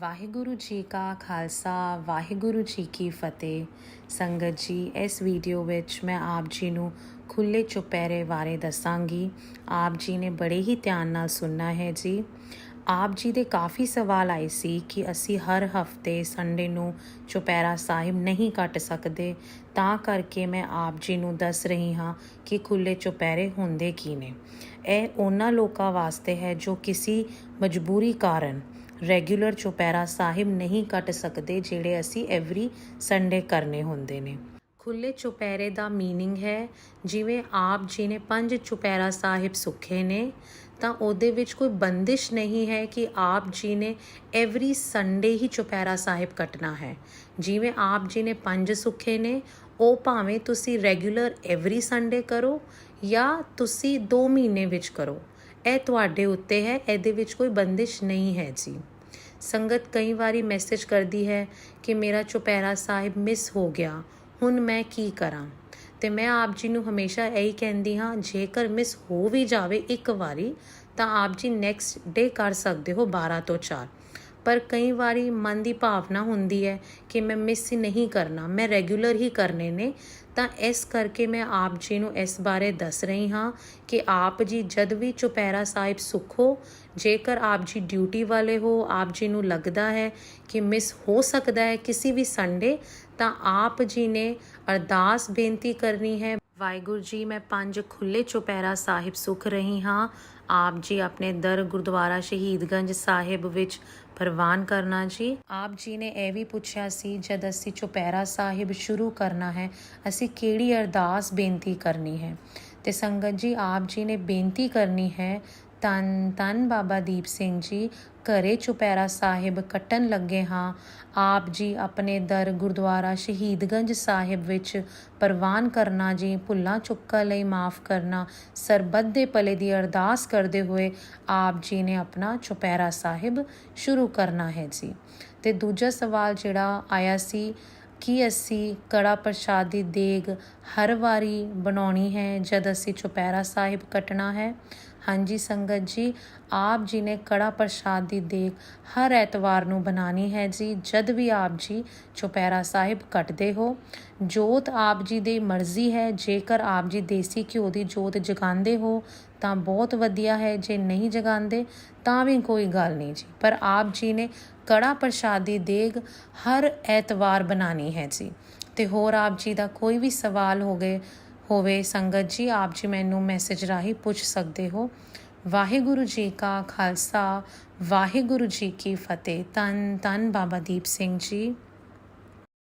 ਵਾਹਿਗੁਰੂ ਜੀ ਕਾ ਖਾਲਸਾ, ਵਾਹਿਗੁਰੂ ਜੀ ਕੀ ਫਤਿਹ। ਸੰਗਤ ਜੀ, ਇਸ ਵੀਡੀਓ ਵਿੱਚ ਮੈਂ ਆਪ ਜੀ ਨੂੰ ਖੁੱਲੇ ਚੁਪਹਿਰੇ ਬਾਰੇ ਦੱਸਾਂਗੀ। ਆਪ ਜੀ ਨੇ ਬੜੇ ਹੀ ਧਿਆਨ ਨਾਲ ਸੁਣਨਾ ਹੈ ਜੀ। ਆਪ ਜੀ ਦੇ ਕਾਫੀ ਸਵਾਲ ਆਏ ਸੀ ਕਿ ਅਸੀਂ ਹਰ ਹਫ਼ਤੇ ਸੰਡੇ ਨੂੰ ਚੁਪਹਿਰਾ ਸਾਹਿਬ ਨਹੀਂ ਕੱਟ ਸਕਦੇ। ਤਾਂ ਕਰਕੇ ਮੈਂ ਆਪ ਜੀ ਨੂੰ ਦੱਸ ਰਹੀ ਹਾਂ ਕਿ ਖੁੱਲੇ ਚੁਪਹਿਰੇ ਹੁੰਦੇ ਕੀ ਨੇ। ਇਹ ਉਹਨਾਂ ਲੋਕਾਂ ਵਾਸਤੇ ਹੈ ਜੋ ਕਿਸੇ ਮਜਬੂਰੀ ਕਾਰਨ ਰੈਗੂਲਰ ਚੁਪਹਿਰਾ ਸਾਹਿਬ ਨਹੀਂ ਕੱਟ ਸਕਦੇ ਜਿਹੜੇ ਅਸੀਂ ਐਵਰੀ ਸੰਡੇ ਕਰਨੇ ਹੁੰਦੇ ਨੇ ਖੁੱਲੇ ਚੁਪਹਿਰੇ ਦਾ मीनिंग ਹੈ ਜਿਵੇਂ ਆਪ ਜੀ ਨੇ ਪੰਜ ਚੁਪਹਿਰਾ ਸਾਹਿਬ ਸੁੱਖੇ ਨੇ ਤਾਂ ਉਹਦੇ ਵਿੱਚ ਕੋਈ ਬੰਦਿਸ਼ ਨਹੀਂ ਹੈ ਕਿ ਆਪ ਜੀ ਨੇ ਐਵਰੀ ਸੰਡੇ ਹੀ ਚੁਪਹਿਰਾ ਸਾਹਿਬ ਕੱਟਣਾ ਹੈ ਜਿਵੇਂ ਆਪ ਜੀ ਨੇ ਪੰਜ ਸੁੱਖੇ ਨੇ ਉਹ ਭਾਵੇਂ ਤੁਸੀਂ ਰੈਗੂਲਰ ਐਵਰੀ ਸੰਡੇ ਕਰੋ ਜਾਂ ਤੁਸੀਂ 2 ਮਹੀਨੇ ਵਿੱਚ ਕਰੋ ਇਹ ਤੁਹਾਡੇ ਉੱਤੇ ਹੈ, ਇਹਦੇ ਵਿੱਚ ਕੋਈ ਬੰਦਿਸ਼ ਨਹੀਂ ਹੈ ਜੀ। ਸੰਗਤ ਕਈ ਵਾਰੀ ਮੈਸੇਜ ਕਰਦੀ ਹੈ ਕਿ ਮੇਰਾ ਚੁਪਹਿਰਾ ਸਾਹਿਬ ਮਿਸ ਹੋ ਗਿਆ, ਹੁਣ ਮੈਂ ਕੀ ਕਰਾਂ? ਤੇ ਮੈਂ ਆਪ ਜੀ ਨੂੰ ਹਮੇਸ਼ਾ ਇਹੀ ਕਹਿੰਦੀ ਹਾਂ, ਜੇਕਰ ਮਿਸ ਹੋ ਵੀ ਜਾਵੇ ਇੱਕ ਵਾਰੀ, ਤਾਂ ਆਪ ਜੀ ਨੈਕਸਟ ਡੇ ਕਰ ਸਕਦੇ ਹੋ 12 ਤੋਂ 4 ਪਰ ਕਈ ਵਾਰੀ ਮਨ ਦੀ ਭਾਵਨਾ ਹੁੰਦੀ ਹੈ ਕਿ ਮੈਂ ਮਿਸ ਨਹੀਂ ਕਰਨਾ, ਮੈਂ ਰੈਗੂਲਰ ਹੀ ਕਰਨੇ ਨੇ। ਤਾਂ ਇਸ ਕਰਕੇ ਮੈਂ ਆਪ ਜੀ ਨੂੰ ਇਸ ਬਾਰੇ ਦੱਸ ਰਹੀ ਹਾਂ ਕਿ ਆਪ ਜੀ ਜਦ ਵੀ ਚੁਪਹਿਰਾ ਸਾਹਿਬ ਸੁਖੋ ਜੇਕਰ ਆਪ ਜੀ ਡਿਊਟੀ ਵਾਲੇ ਹੋ, ਆਪ ਜੀ ਨੂੰ ਲੱਗਦਾ ਹੈ ਕਿ ਮਿਸ ਹੋ ਸਕਦਾ ਹੈ ਕਿਸੇ ਵੀ ਸੰਡੇ ਤਾਂ ਆਪ ਜੀ ਨੇ ਅਰਦਾਸ ਬੇਨਤੀ ਕਰਨੀ ਹੈ ਵਾਹਿਗੁਰੂ ਜੀ, ਮੈਂ ਪੰਜ ਖੁੱਲੇ ਚੁਪਹਿਰਾ ਸਾਹਿਬ ਸੁਖ ਰਹੀ ਹਾਂ। ਆਪ ਜੀ ਆਪਣੇ ਦਰ ਗੁਰਦੁਆਰਾ ਸ਼ਹੀਦਗੰਜ ਸਾਹਿਬ ਵਿੱਚ ਪ੍ਰਵਾਨ ਕਰਨਾ ਜੀ। ਆਪ ਜੀ ਨੇ ਇਹ ਵੀ ਪੁੱਛਿਆ ਸੀ, ਜਦ ਅਸੀਂ ਚੁਪਹਿਰਾ ਸਾਹਿਬ ਸ਼ੁਰੂ ਕਰਨਾ ਹੈ, ਅਸੀਂ ਕਿਹੜੀ ਅਰਦਾਸ ਬੇਨਤੀ ਕਰਨੀ ਹੈ? ਤੇ ਸੰਗਤ ਜੀ, ਆਪ ਜੀ ਨੇ ਬੇਨਤੀ ਕਰਨੀ ਹੈ ਤਨ ਤਨ ਬਾਬਾ ਦੀਪ ਸਿੰਘ ਜੀ, ਘਰੇ ਚੁਪਹਿਰਾ ਸਾਹਿਬ ਕੱਟਣ ਲੱਗੇ ਹਾਂ। ਆਪ ਜੀ ਆਪਣੇ ਦਰ ਗੁਰਦੁਆਰਾ ਸ਼ਹੀਦਗੰਜ ਸਾਹਿਬ ਵਿੱਚ ਪ੍ਰਵਾਨ ਕਰਨਾ ਜੀ, ਭੁੱਲਾਂ ਚੁੱਕਾ ਲਈ ਮਾਫ ਕਰਨਾ, ਸਰਬੱਤ ਦੇ ਭਲੇ ਦੀ ਅਰਦਾਸ ਕਰਦੇ ਹੋਏ ਆਪ ਜੀ ਨੇ ਆਪਣਾ ਚੁਪਹਿਰਾ ਸਾਹਿਬ ਸ਼ੁਰੂ ਕਰਨਾ ਹੈ ਜੀ। ਤੇ ਦੂਜਾ ਸਵਾਲ ਜਿਹੜਾ ਆਇਆ ਸੀ, ਕਿ ਅਸੀਂ ਕੜਾ ਪ੍ਰਸ਼ਾਦ ਦੀ ਦੇਗ ਹਰ ਵਾਰੀ ਬਣਾਉਣੀ ਹੈ ਜਦ ਅਸੀਂ ਚੁਪਹਿਰਾ ਸਾਹਿਬ ਕੱਟਣਾ ਹੈ? ਹਾਂਜੀ ਸੰਗਤ ਜੀ, ਆਪ ਜੀ ਨੇ ਕੜਾ ਪ੍ਰਸ਼ਾਦ ਦੀ ਦੇਗ ਹਰ ਐਤਵਾਰ ਨੂੰ ਬਣਾਣੀ ਹੈ ਜੀ। ਜਦ ਵੀ ਆਪ ਜੀ ਚੁਪੈਰਾ ਸਾਹਿਬ ਕੱਟਦੇ ਹੋ, ਜੋਤ ਆਪ ਜੀ ਦੀ ਮਰਜ਼ੀ ਹੈ। ਜੇਕਰ ਆਪ ਜੀ ਦੇਸੀ ਘਿਓ ਦੀ ਜੋਤ ਜਗਾਉਂਦੇ ਹੋ, ਤਾਂ ਬਹੁਤ ਵਧੀਆ ਹੈ। ਜੇ ਨਹੀਂ ਜਗਾਉਂਦੇ, ਤਾਂ ਵੀ ਕੋਈ ਗੱਲ ਨਹੀਂ ਜੀ। ਪਰ ਆਪ ਜੀ ਨੇ ਕੜਾ ਪ੍ਰਸ਼ਾਦ ਦੀ ਦੇਗ ਹਰ ਐਤਵਾਰ ਬਣਾਣੀ ਹੈ ਜੀ। ਤੇ ਹੋਰ ਆਪ ਜੀ ਦਾ ਕੋਈ ਵੀ ਸਵਾਲ ਹੋ ਗਏ ਹੋਵੇ, ਸੰਗਤ ਜੀ, ਆਪ ਜੀ ਮੈਨੂੰ ਮੈਸੇਜ ਰਾਹੀਂ ਪੁੱਛ ਸਕਦੇ ਹੋ। ਵਾਹਿਗੁਰੂ ਜੀ ਕਾ ਖਾਲਸਾ, ਵਾਹਿਗੁਰੂ ਜੀ ਕੀ ਫਤਿਹ। ਤਨ ਤਨ ਬਾਬਾ ਦੀਪ ਸਿੰਘ ਜੀ।